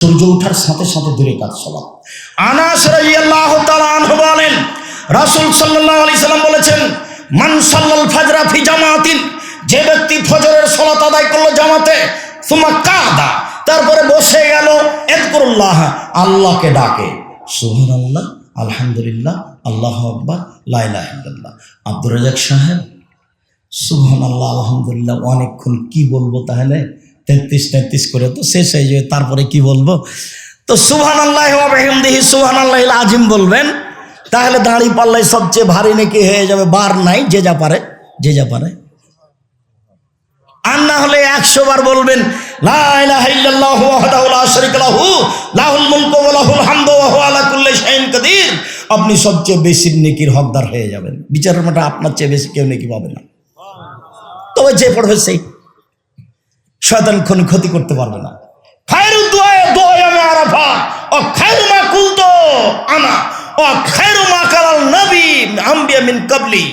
সূর্য ওঠার সাথে সাথে দূরে কাজ সলাপ আনাস রাদিয়াল্লাহু তাআলা বলেন, রাসূল সাল্লাল্লাহু আলাইহি সাল্লাম বলেছেন, মান সাল্লাল ফাজরা ফি জামাতিন যে ব্যক্তি ফজরের সালাত আদায় করল জামাতে সুমা কাদা তারপরে বসে গেল এযকুরুল্লাহ আল্লাহকে ডাকে। সুবহানাল্লাহ, আলহামদুলিল্লাহ, আল্লাহু আকবার, লা ইলাহা ইল্লাল্লাহ। আব্দুর রাজাক সাহেব সুবহান আল্লাহ আলহামদুলিল্লাহ অনেকক্ষণ কি বলব তাহলে? তেত্রিশ তেত্রিশ করে, তো শেষ হয়ে যাবে, তারপরে কি বলব? তো সুবহান আল্লাহ আজিম বলবেন, তাহলে দাঁড়ি পাল্লাই সবচেয়ে ভারী নাকি হয়ে যাবে বার নাই, যে যা পারে, যে যা পারে। আর না হলে একশো বার বলবেন আপনি সবচেয়ে বেশি নেকির হকদার হয়ে যাবেন। বিচারের মাঠে আপনার চেয়ে বেশি কেউ নেকি পাবে না। তবে যে পড়বে সেই। শয়তান কোন ক্ষতি করতে পারবে না। খায়রু দোয়া দোয়া আমি আরাফা, ও খায়রু মা কুলতো আনা, ও খায়রু মা কালাল নবী আম্বিয়া মিন কাবলি।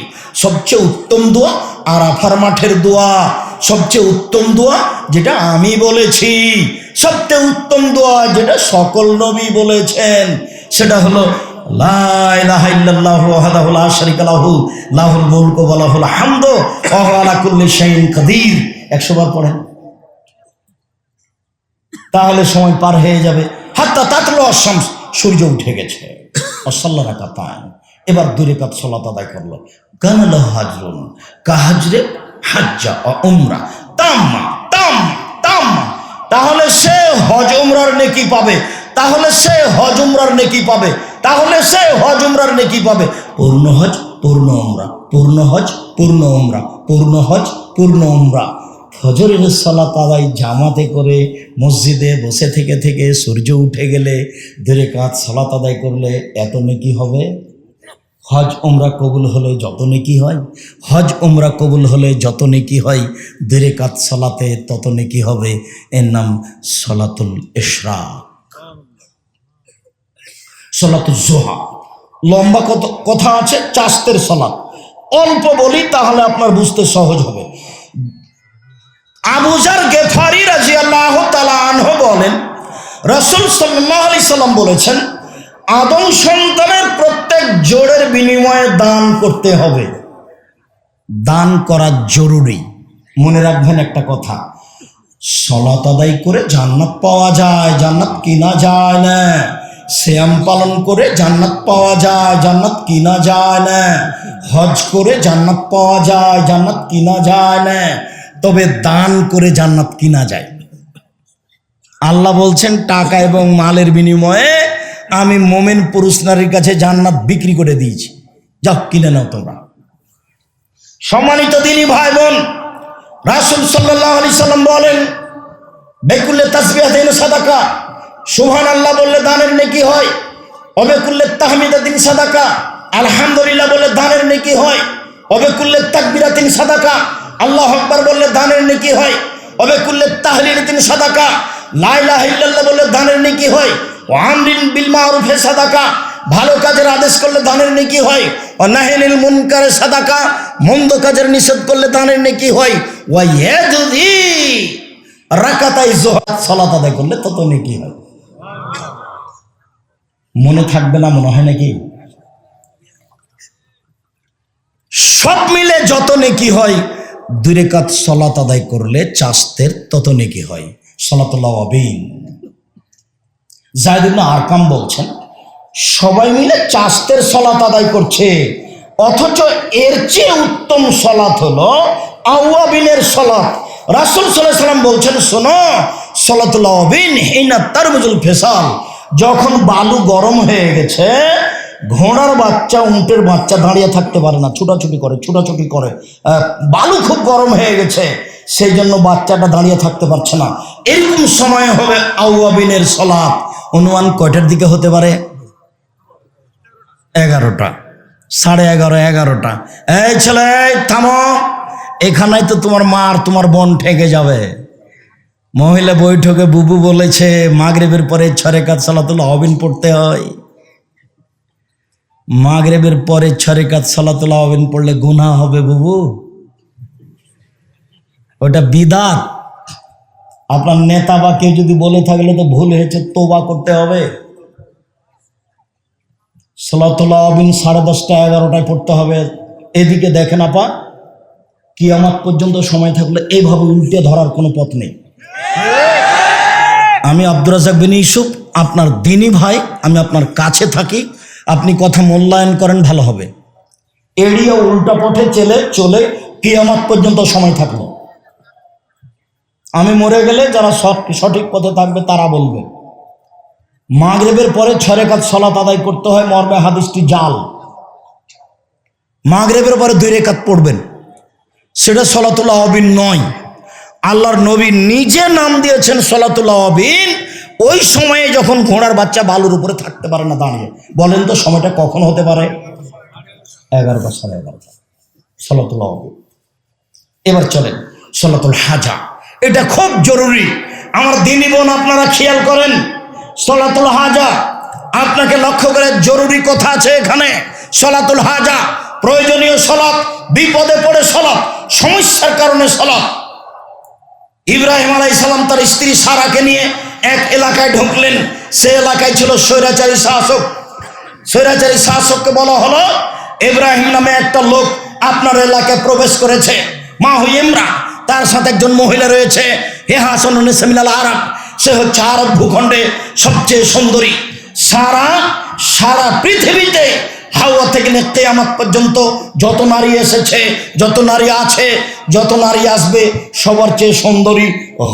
সবচেয়ে উত্তম দোয়া আরাফার মাঠের দোয়া, সবচেয়ে উত্তম দোয়া যেটা আমি বলেছি, সবচেয়ে উত্তম দোয়া যেটা সকল নবী বলেছেন, সেটা হলো লা ইলাহা ইল্লাল্লাহু ওয়াহদাহু লা শারীকা লাহু লাহুল মুলকু ওয়া লাহুল হামদু ওয়া হুয়া আলা কুল্লি শাইইন কাদির 100 বার পড়েন তাহলে সময় পার হয়ে যাবে। হাত্তা তাতলো অসাম সূর্য উঠে গেছে। অসাল্লা রাখা পান এবার দূরে কাত সলাত আদায় করল। কানাল হাজরুন কাহাজরে হাজ্জা ও উমরা। তাম্মা তাম্মা তাম্মা। তাহলে সে হজ উমরার নেকি পাবে। তাহলে সে হজ উমরার নেকি পাবে। তাহলে সে হজ উমরার নেকি পাবে। পূর্ণ হজ, পূর্ণ উমরা। পূর্ণ হজ, পূর্ণ উমরা। পূর্ণ হজ, পূর্ণ উমরা। ফজরের সালাত আদায় জামাতে করে মসজিদে বসে থেকে থেকে সূর্য উঠে গেলে দূরে কাজ সালাত আদায় করলে এত নেকি হবে? হজ ওমরা কবুল হলে যত নেকি হয়? হজ ওমরা কবুল হলে যত নেকি হয় দূরে কাজ সালাতে তত নেকি হবে। এর নাম সলাতুল ইশরা সলাতুল জোহা। লম্বা কত কথা আছে? চাস্তের সলাত। অল্প বলি, তাহলে আপনার বুঝতে সহজ হবে। আবুজার গেফারি রাজি আল্লাহ আনহ বলেন, রসুল সাল্লাহ আলি সাল্লাম বলেছেন, আদম সন্তানের প্রত্যেক জোরের বিনিময়ে দান করতে হবে। দান করা জরুরি। মনে রাখবেন একটা কথা, সলাত আদায় করে জান্নাত পাওয়া যায়, জান্নাত কিনা যায় না। শ্যাম পালন করে জান্নাত পাওয়া যায়, জান্নাত কিনা যায় না। হজ করে জান্নাত পাওয়া যায়, জান্নাত কিনা যায় না। তবে দান করে জান্নাত কিনা যায়। আল্লাহ বলছেন, টাকা এবং মালের বিনিময়ে আমি মোমেন পুরুষ নারীর কাছে জান্নাত বিক্রি করে দিয়েছি। যাও কিনে নাও তোমরা। সম্মানিত দিনী ভাই বোন রাসুল সাল্লাহ সাল্লাম বলেন বেকুল্লে তাসবিহা দিন সাদাকা সুহান আল্লাহ বললে দানের নেকি হয় অবেকুল্লে তাহমিদা দিন সাদাকা, আলহামদুলিল্লাহ বললে দানের নেকি হয় অবেকুল্লে তাকবিরা দিন সাদাকা আল্লাহ আকবার বললে দানের নেকি হয়, অবে অবেকুল্লে তাহলিল দিন সাদাকা লাইলাহ ইল্লাল্লাহ বললে দানের নেকি হয়, ও আমরিন বিল মারুফে সাদাকা, ভালো কাজের আদেশ করলে দানের নেকি হয়, ও নাহিনিল মুনকারে সাদাকা, মন্দ কাজের নিষেধ করলে দানের নেকি হয় ও এ যদি রাকাতাই জোহাত সালাত আদায় করলে তত নেকি হয়। মনে থাকবে না, মনে হয় নাকি? সব মিলে যত নেকি হয় দূরে কাজ সলাত আদায় করলে চাস্তের তত নেকি হয়। সলাতুল্লাহ আবিন জায়দুল্লাহ আরকাম বলছেন, সবাই মিলে চাস্তের সলাত আদায় করছে, অথচ এর চেয়ে উত্তম সলাত হলো আউয়াবিনের সলাত। রাসুল সাল্লাম বলছেন, শোনো, সলাতুল্লাহ আবিন হিনা তারমুজুল ফেসাল, যখন বালু গরম হয়ে গেছে ঘোড়ার বাচ্চা, উঁটের বাচ্চা দাঁড়িয়ে থাকতে পারে না, ছুটাছুটি করে ছুটাছুটি করে। বালু খুব গরম হয়ে গেছে, সেই জন্য বাচ্চাটা দাঁড়িয়ে থাকতে পারছে না। এরকম সময় হবে আউয়াবিনের সলাপ। অনুমান কয়টার দিকে হতে পারে? এগারোটা। সাড়ে এগারো, এগারোটা। এই ছেলে থামো। এখানেই তো তোমার মা আর তোমার বোন ঠেকে যাবে। মহিলা বৈঠকে বুবু বলেছে, মাগরেবের পরে ছরে কাজ সালাতুল হবিন পড়তে হয়। মাগরেবের পরে ছরে কাজ সালাতুল হবিন পড়লে গুনাহ হবে বুবু। ওটা বিদাত। আপনার নেতা বা কেউ যদি বলে থাকলে তো ভুল হয়েছে, তোবা করতে হবে। সলাতুল্লাহ আবিন সাড়ে দশটা, এগারোটায় পড়তে হবে। এদিকে দেখেন আপা, কিয়ামাত পর্যন্ত সময় থাকলে এইভাবে উল্টে ধরার কোনো পথ নেই। আমি আব্দুর রাজাক বিন ইউসুফ, আপনার দিনী ভাই, আমি আপনার কাছে থাকি। আপনি কথা মূল্যায়ন করেন, ভালো হবে। এড়িয়ে উল্টা পথে চলে চলে কিয়ামাত পর্যন্ত সময় থাকল। আমি মরে গেলে যারা সঠিক পথে থাকবে তারা বলবে, মাগরেবের পরে ছয় রেখাত সলাত আদায় করতে হয় মর্মে হাদিসটি জাল। মাগরেবের পরে দুই রেখাত পড়বেন। সেটা সলাতুল্লাহ অবিন নয়। আল্লাহর নবী নিজে নাম দিয়েছেন সলাতুল্লাহ অবিন ওই সময়ে যখন ঘোড়ার বাচ্চা বালুর উপরে থাকতে পারে না দাঁড়িয়ে, বলেন তো সময়টা কখন হতে পারে? এগারোটা সাড়ে এগারোটা। অবিন এবার চলেন, সলাতুল হাজা। এটা খুব জরুরি। আমার দিনী বোন আপনারা খেয়াল করেন, সলাতুল হাজা। আপনাকে লক্ষ্য করে জরুরি কথা আছে এখানে। সলাতুল হাজা, প্রয়োজনীয় সলাপ বিপদে পড়ে সলাপ সমস্যার কারণে সলাপ ইব্রাহিম আলাই সালাম তার স্ত্রী সারাকে নিয়ে এক এলাকায় ঢুকলেন, সে এলাকায় ছিল স্বৈরাচারী শাসক। স্বৈরাচারী শাসককে বলা হলো, ইব্রাহিম নামে একটা লোক আপনার এলাকায় প্রবেশ করেছে। মা হুইমরা তার সাথে একজন মহিলা রয়েছে। হে হাসন সেমিনাল আরব, সে হচ্ছে আরব ভূখণ্ডে সবচেয়ে সুন্দরী। সারা সারা পৃথিবীতে হাওয়া থেকে নিয়ে আমার পর্যন্ত যত নারী এসেছে, যত নারী আছে, যত নারী আসবে, সবার চেয়ে সুন্দরী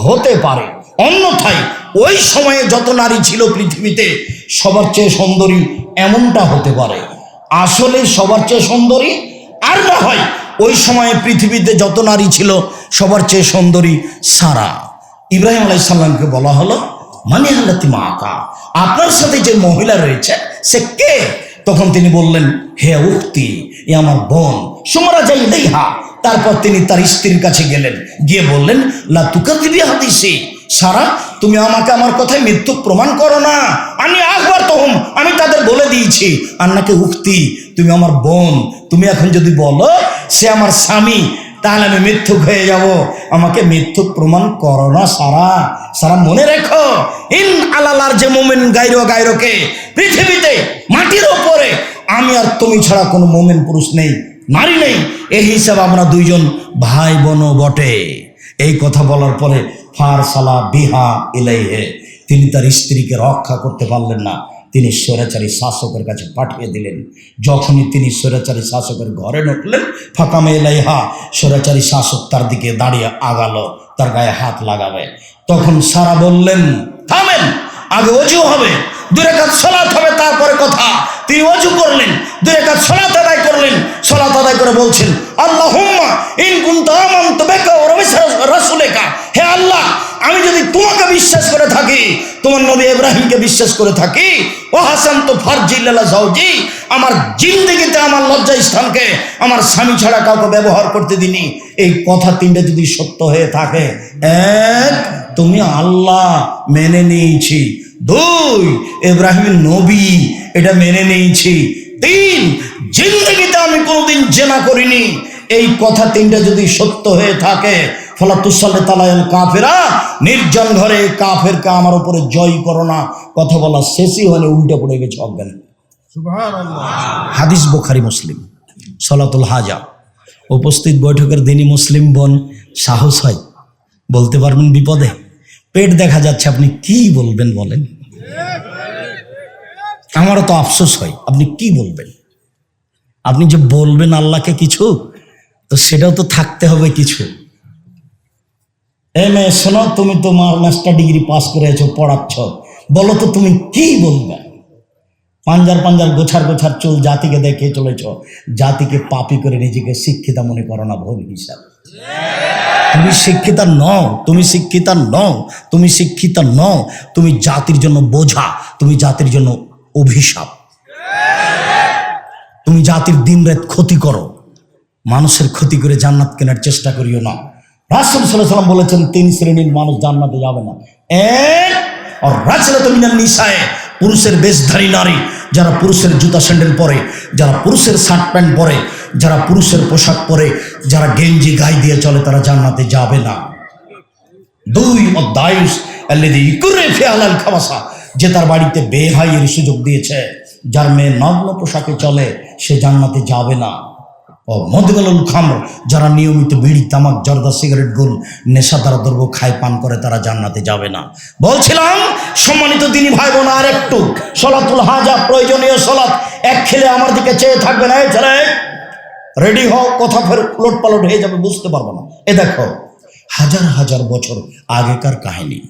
হতে পারে। অন্যথায় ওই সময়ে যত নারী ছিল পৃথিবীতে, সবার চেয়ে সুন্দরী এমনটা হতে পারে। আসলে সবার চেয়ে সুন্দরী আর না হয় ওই সময়ে পৃথিবীতে যত নারী ছিল, সবার চেয়ে সুন্দরী সারা। ইব্রাহিম আলাইসাল্লামকে বলা হলো মানে হাল্লাতি মা আকা আপনার সাথে যে মহিলা রয়েছে, সে কে? তখন তিনি বললেন, হে উক্তি, এ আমার বোন। সুমারা যাই দেহা তারপর তিনি তার স্ত্রীর কাছে গেলেন, গিয়ে বললেন, লা তুকা দিবি হাদিসে। সারা তুমি আমাকে আমার কথায় মৃত্যু প্রমাণ করো না। আমি একবার তখন আমি তাদের বলে দিয়েছি, আন্নাকে উক্তি, তুমি আমার বোন, তুমি এখন যদি বলো সে আমার স্বামী, তাহলে আমি মিথ্যুক হয়ে যাব। আমাকে মিথ্যুক প্রমাণ করো না সারা। সারা মনে রেখো, ইন আলালার যে মোমেন গাইরো গাইরোকে পৃথিবীতে মাটির ওপরে আমি আর তুমি ছাড়া কোনো মোমেন পুরুষ নেই, নারী নেই। এই হিসাবে আমরা দুইজন ভাই বোনও বটে। এই কথা বলার পরে ফার সালা বিহা ইলাইহে। তিনি তার স্ত্রীকে রক্ষা করতে পারলেন না। তিনি স্বৈরাচারী শাসকের কাছে পাঠিয়ে দিলেন। যখনই তিনি স্বৈরাচারী শাসকের ঘরে ঢুকলেন, ফাঁকামে এলাইহা স্বৈরাচারী শাসক তার দিকে দাঁড়িয়ে আগালো, তার গায়ে হাত লাগাবে। তখন সারা বললেন, থামেন, আগে অজু হবে, দূরে কাজ সলাৎ হবে, তারপরে কথা। তিনি অজু করলেন দূরে কাজ সলাৎ আদায় করলেন সলাৎ আদায় করে বলছেন আল্লাহ হুম্মা ইন কুন্ত বেকা হে আল্লাহ, আমি যদি তোমাকে বিশ্বাস করে থাকি, তোমার নবী ইব্রাহিমকে বিশ্বাস করে থাকি, ও হাসান তো ফারজিল্লা জাউজি আমার জিন্দগিতে আমার লজ্জা স্থানকে আমার স্বামী ছাড়া কাউকে ব্যবহার করতে দিনি, এই কথা তিনটে যদি সত্য হয়ে থাকে, এক তুমি আল্লাহ মেনে নিয়েছি। দুই ইব্রাহিম নবী এটা মেনে নিয়েছি। তিন জিন্দগিতে আমি কোনোদিন জেনা করিনি। এই কথা তিনটা যদি সত্য হয়ে থাকে ফলাতুসাল্লে তালায়াল কাফেরা নির্জন ঘরে কাফেরকে আমার উপরে জয় করো না। কথা বলা শেষই হলে উল্টে পড়ে গেছে অজ্ঞান। হাদিস বোখারি মুসলিম। সলাতুল হাজা। উপস্থিত বৈঠকের দিনই মুসলিম বোন সাহস হয়। বলতে পারবেন বিপদে। পেট দেখা যাচ্ছে, আপনি কি বলবেন বলেন? আমারও তো আফসোস হয়, আপনি কি বলবেন? আপনি যে বলবেন আল্লাহকে কিছু, তো সেটাও তো থাকতে হবে কিছু। এম এ শোনো, তুমি তোমার মাস্টার ডিগ্রি পাস করেছ, পড়াচ্ছ। বলো তো তুমি কি বলবে? পাঞ্জার পাঞ্জার গোছার গোছার চুল জাতিকে দেখে চলেছ। জাতিকে পাপি করে নিজেকে শিক্ষিতা মনে করো না ভুল হিসাব। তুমি শিক্ষিতা নও, তুমি শিক্ষিতা নও, তুমি শিক্ষিতা নও, তুমি জাতির জন্য বোঝা, তুমি জাতির জন্য অভিশাপ। তুমি জাতির দিন রাত ক্ষতি করো, মানুষের ক্ষতি করে জান্নাত কেনার চেষ্টা করিও না। রাসুল সাল্লাম বলেছেন, তিন শ্রেণির মানুষ জান্নাতে যাবে না। এক নিশায় পুরুষের বেশধারী নারী, যারা পুরুষের জুতা স্যান্ডেল পরে, যারা পুরুষের শার্ট প্যান্ট পরে যারা পুরুষের পোশাক পরে, যারা গেঞ্জি গায়ে দিয়ে চলে, তারা জান্নাতে যাবে না। দুই ইকুরে ফেয়ালাল খাবাসা, যে তার বাড়িতে বেহাইয়ের সুযোগ দিয়েছে, যার মেয়ে নগ্ন পোশাকে চলে, সে জান্নাতে যাবে না। ও মদগলুল খামর, যারা নিয়মিত বিড়ি, তামাক, জর্দা, সিগারেট, গুল নেশাদার দ্রব্য খায়, পান করে, তারা জান্নাতে যাবে না। বলছিলাম, সম্মানিত দিনী ভাই বোন আর একটু সলাতুল হাজা, প্রয়োজনীয় সলাৎ এক খেলে আমার দিকে চেয়ে থাকবে না, এই ছেলে। রেডি হও, কথা ফের উলট পালট হয়ে যাবে, বুঝতে পারব না। এ দেখো, হাজার হাজার বছর আগেকার কাহিনী।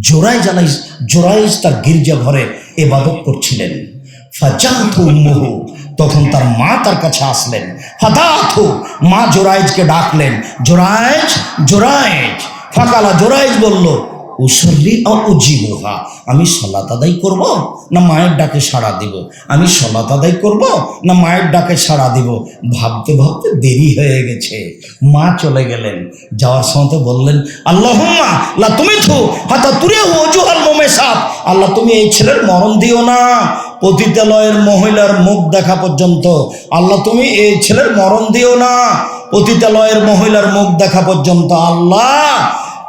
জোরাই জানাই জোরাইজ তার গির্জা ঘরে এবাদত করছিলেন। ফাজাথু উম্মুহু, তখন তার মা তার কাছে আসলেন। ফাদাথু মা জোরাইজকে ডাকলেন। জোরাইজ জোরাইজ ফাকালা জোরাইজ বলল উসল্লি উজিবুহা আমি সলাত আদায় করব না মায়ের ডাকে সাড়া দিব? আমি সলাত আদায় করব না মায়ের ডাকে সাড়া দিব? ভাবতে ভাবতে দেরি হয়ে গেছে। মা চলে গেলেন। যাওয়ার সময় বললেন, আল্লাহুম্মা লা তুমি থু হাতা তুরে ওজুহাল মোমে সাপ আল্লাহ, তুমি এই ছেলের মরণ দিও না। পতিতালয়ের মহিলার মুখ দেখা পর্যন্ত আল্লাহ, তুমি এই ছেলের মরণ দিও না। পতিতালয়ের মহিলার মুখ দেখা পর্যন্ত আল্লাহ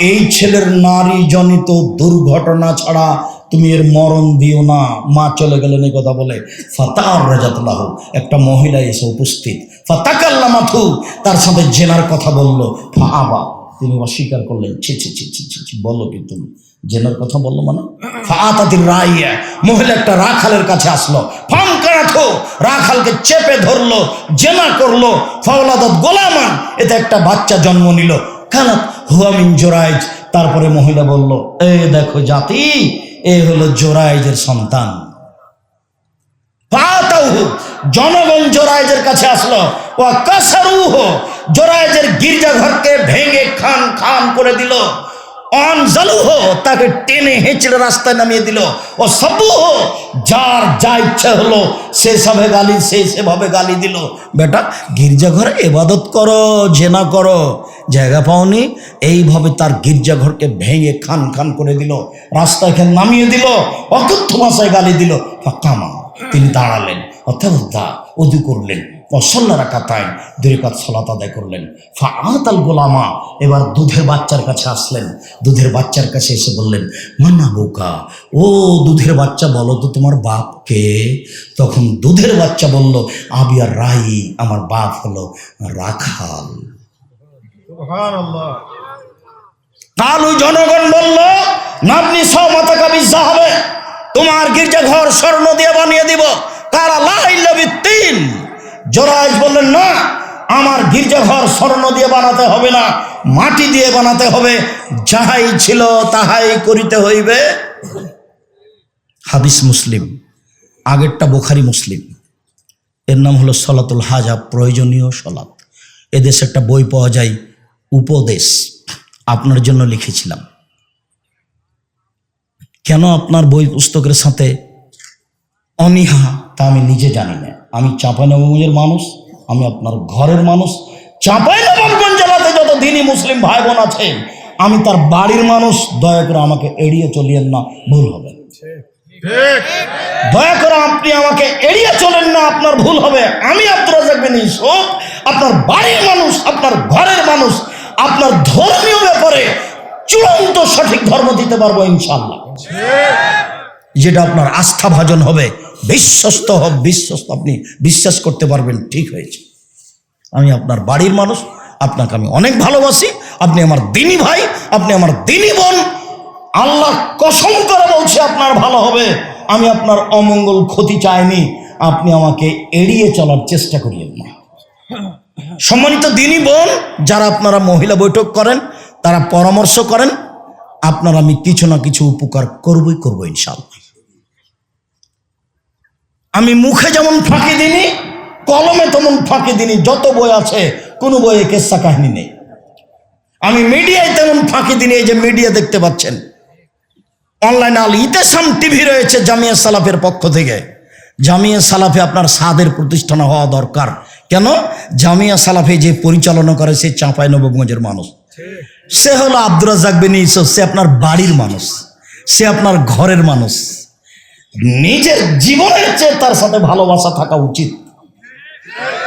এই ছেলের নারী জনিত দুর্ঘটনা ছাড়া তুমি এর মরণ দিও না। মা চলে গেলেন এই কথা বলে। ফাতার রাজাতলাহ একটা মহিলা এসে উপস্থিত। ফাতাকাল্লা মাথু তার সাথে জেনার কথা বলল। ফা আবা তিনি অস্বীকার করলেন। ছি ছি ছি ছি ছি ছি, বলো কি তুমি? জেনার কথা বলল মানে? ফা ফাতাতির রাইয়া, মহিলা একটা রাখালের কাছে আসলো। ফাম কারাথো রাখালকে চেপে ধরলো, জেনা করল। ফাওলাদত গোলামান, এতে একটা বাচ্চা জন্ম নিল। কানাত হুয়ামিন জোরাইজ। তারপরে মহিলা বলল, এ দেখো জাতি, এ হলো জোরাইজের সন্তান। জনগণ জোরাইজের কাছে আসলো। ও কাসারুহ, জোরাইজের গির্জাঘরকে ভেঙে খান খান করে দিল। অনজালুহ তাকে টেনে হেঁচড়ে রাস্তায় নামিয়ে দিল। ও সবুহ যার যা ইচ্ছা হলো, সে সবে গালি, সে সেভাবে গালি দিল। বেটা, গির্জাঘরে এবাদত করো, জেনা করো। জায়গা পাওনি। এইভাবে তার গির্জাঘরকে ভেঙে খান খান করে দিল রাস্তায় নামিয়ে দিল, অকথ্য ভাষায় গালি দিল। ফাঁকামা তিনি দাঁড়ালেন, অর্থাৎ দা করলেন অসল্লা রাখা তাই দুই কাজ সলাত আদায় করলেন। ফাআতাল গোলামা, এবার দুধের বাচ্চার কাছে আসলেন। দুধের বাচ্চার কাছে এসে বললেন, মান্না বোকা, ও দুধের বাচ্চা বলো তো তোমার বাপকে তখন দুধের বাচ্চা বলল আবিয়া রাই আমার বাপ হলো রাখাল। কালু জনগণ বলল নাবনি সমাতা কাবিজা হবে। তোমার গির্জাঘর স্বর্ণ দিয়ে বানিয়ে দিব। কারা লাইল্লবি তিন জোরাইজ বললেন, না, আমার গির্জাঘর স্বর্ণ দিয়ে বানাতে হবে না, মাটি দিয়ে বানাতে হবে। যাহাই ছিল তাহাই করিতে হইবে। হাদিস মুসলিম, আগেরটা বোখারি মুসলিম। এর নাম হলো সলাতুল হাজা, প্রয়োজনীয় সলাত এদেশে একটা বই পাওয়া যায় উপদেশ আপনার জন্য লিখেছিলাম। কেন আপনার বই পুস্তকের সাথে অনীহা তা আমি নিজে জানি না। আমি চাঁপাইনবাবগঞ্জের মানুষ, আমি আপনার ঘরের মানুষ। চাঁপাইনবাবগঞ্জ জেলাতে যত দিনই মুসলিম ভাই বোন আছে, আমি তার বাড়ির মানুষ, দয়া করে আমাকে এড়িয়ে চলিয়েন না, ভুল হবে। দয়া করে আপনি আমাকে এড়িয়ে চলেন না, আপনার ভুল হবে। আমি আব্দুর রাজাক বিন আপনার বাড়ির মানুষ, আপনার ঘরের মানুষ আপনার ধর্মীয় ব্যাপারে চূড়ান্ত সঠিক ধর্ম দিতে পারব ইনশাল্লাহ যেটা আপনার আস্থা ভাজন হবে, বিশ্বস্ত হবে, বিশ্বস্ত আপনি বিশ্বাস করতে পারবেন, ঠিক হয়েছে। আমি আপনার বাড়ির মানুষ, আপনাকে আমি অনেক ভালোবাসি, আপনি আমার দিনী ভাই, আপনি আমার দিনী বোন। আল্লাহ কসম করে বলছে, আপনার ভালো হবে, আমি আপনার অমঙ্গল ক্ষতি চাইনি, আপনি আমাকে এড়িয়ে চলার চেষ্টা করিয়েন না। সম্মানিত দিনী বোন, যারা আপনারা মহিলা বৈঠক করেন, তারা পরামর্শ করেন, আপনার আমি কিছু না কিছু উপকার করবই করব ইনশাল্লাহ আমি মুখে যেমন ফাঁকি দিনি কলমে তেমন ফাঁকি দিনি যত বই আছে, কোনো বইয়ে কেসা কাহিনী নেই। আমি মিডিয়ায় তেমন ফাঁকি দিনি এই যে মিডিয়া দেখতে পাচ্ছেন। অনলাইন আল ইতেসাম টিভি রয়েছে জামিয়া সালাফের পক্ষ থেকে। জামিয়া সালাফে আপনার সাদের প্রতিষ্ঠান হওয়া দরকার। কেন? জামিয়া সালাফে যে পরিচালনা করে, সে চাঁপাই নবগঞ্জের মানুষ। সে হলো আব্দুর রাজাক বিন ইউসুফ, সে আপনার বাড়ির মানুষ, সে আপনার ঘরের মানুষ। নিজের জীবনের চেয়ে তার সাথে ভালোবাসা থাকা উচিত।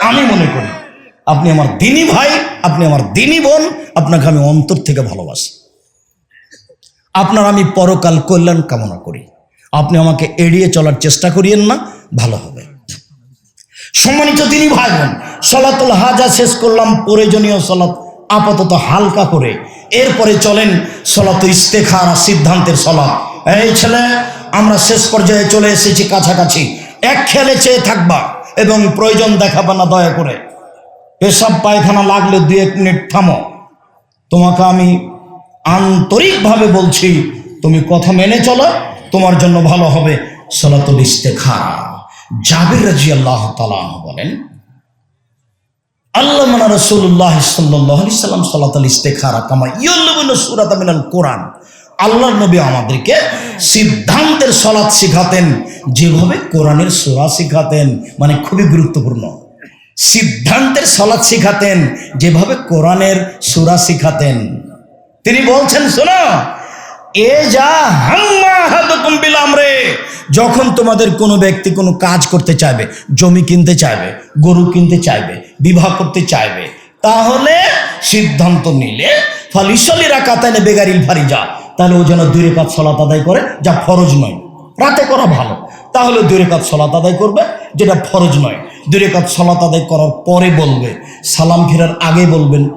আমি মনে করি, আপনি আমার দিনই ভাই, আপনি আমার দিনী বোন, আপনাকে আমি অন্তর থেকে ভালোবাসি। আপনার আমি পরকাল কল্যাণ কামনা করি। আপনি আমাকে এড়িয়ে চলার চেষ্টা করিয়েন না, ভালো হবে। সম্মানিত তিনি ভাই বোন সলাতুল হাজা শেষ করলাম প্রয়োজনীয় সলাত আপাতত হালকা করে। এরপরে চলেন সলাত ইস্তেখার সিদ্ধান্তের সলাৎ। এই ছেলে, আমরা শেষ পর্যায়ে চলে এসেছি কাছাকাছি। এক খেলে চেয়ে থাকবা এবং প্রয়োজন দেখাবা না দয়া করে। পেশাব পায়খানা লাগলে দু এক মিনিট থামো। তোমাকে আমি আন্তরিকভাবে বলছি, তুমি কথা মেনে চলো, তোমার জন্য ভালো হবে সলাতুল ইস্তেখারা। জাবির রাজি আল্লাহ বলেন আল্লাহ রসুল্লাহ সাল্লাহ সাল্লাম সাল্লাহ ইস্তেখারা কামা সুরাত মিনাল কোরআন। আল্লাহর নবী আমাদেরকে সিদ্ধান্তের সলাৎ শিখাতেন, যেভাবে কোরআনের সুরা শিখাতেন মানে খুবই গুরুত্বপূর্ণ। সিদ্ধান্তের সলাৎ শিখাতেন, যেভাবে কোরআনের সুরা শিখাতেন। তিনি বলছেন, শোনো এ যা হাম্মা হাদুকুম বিল আমরে। যখন তোমাদের কোনো ব্যক্তি কোনো কাজ করতে চাইবে, জমি কিনতে চাইবে, গরু কিনতে চাইবে, বিবাহ করতে চাইবে, তাহলে সিদ্ধান্ত নিলে ফালিসলি রাকাতানে বেগারিল ফারি যা। তাহলে ও যেন দুই রেখাত সলাত আদায় করে, যা ফরজ নয়। রাতে করা ভালো। তাহলে দুই রেখাত সলাত আদায় করবে, যেটা ফরজ নয়। দুই রেখাত সলাত আদায় করার পরে বলবে, সালাম ফেরার আগে বলবেন।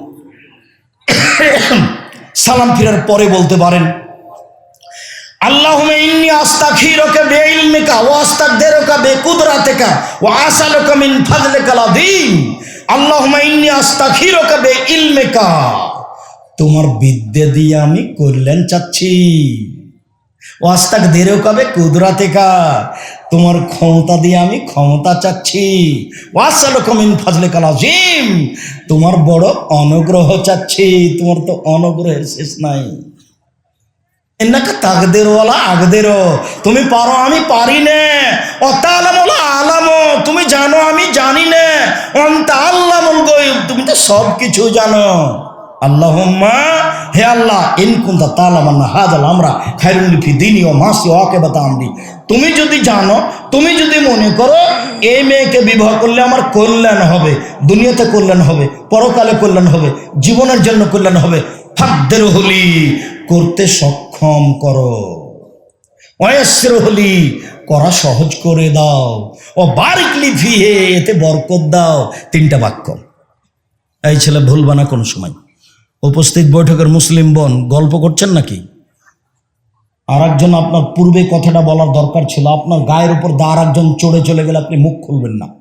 সালাম ফেরার পরে বলতে পারেন তোমার বিদ্যে দিয়ে আমি কল্যাণ চাচ্ছি। ওয়াস্তাক দেরেও কবে কুদরাতেকা তোমার ক্ষমতা দিয়ে আমি ক্ষমতা চাচ্ছি। ওয়াসালকমিন ফাজলে কালাজিম তোমার বড় অনুগ্রহ চাচ্ছি। তোমার তো অনুগ্রহের শেষ নাই। এনাকে তাকদেরওয়ালা আগদেরও তুমি পারো, আমি পারি না। অতালামলা আলামো, তুমি জানো, আমি জানি না। অন্ত আল্লামুল গয়ুব, তুমি তো সব কিছু জানো। আল্লাহুম্মা, হে আল্লাহ, ইন কুনতা তালামান্না হাজাল আমরা খায়রুল ফি দিনি ও মাসি ও আকেবাতা আমরি। তুমি যদি জানো, তুমি যদি মনে করো, এই মেয়েকে বিবাহ করলে আমার কল্যাণ হবে, দুনিয়াতে কল্যাণ হবে, পরকালে কল্যাণ হবে, জীবনের জন্য কল্যাণ হবে ফাদ্দের হলি করতে সক্ষম করো। অয়স্র হলি করা সহজ করে দাও ও বারিকলি ফিহে এতে বরকত দাও। তিনটা বাক্য। এই ছেলে ভুলবা না কোনো সময়। উপস্থিত বৈঠকের মুসলিম বোন, গল্প করছেন নাকি? আর একজন আপনার পূর্বে কথাটা বলার দরকার ছিল। আপনার গায়ের উপর দা আর একজন চড়ে চলে গেলে আপনি মুখ খুলবেন না।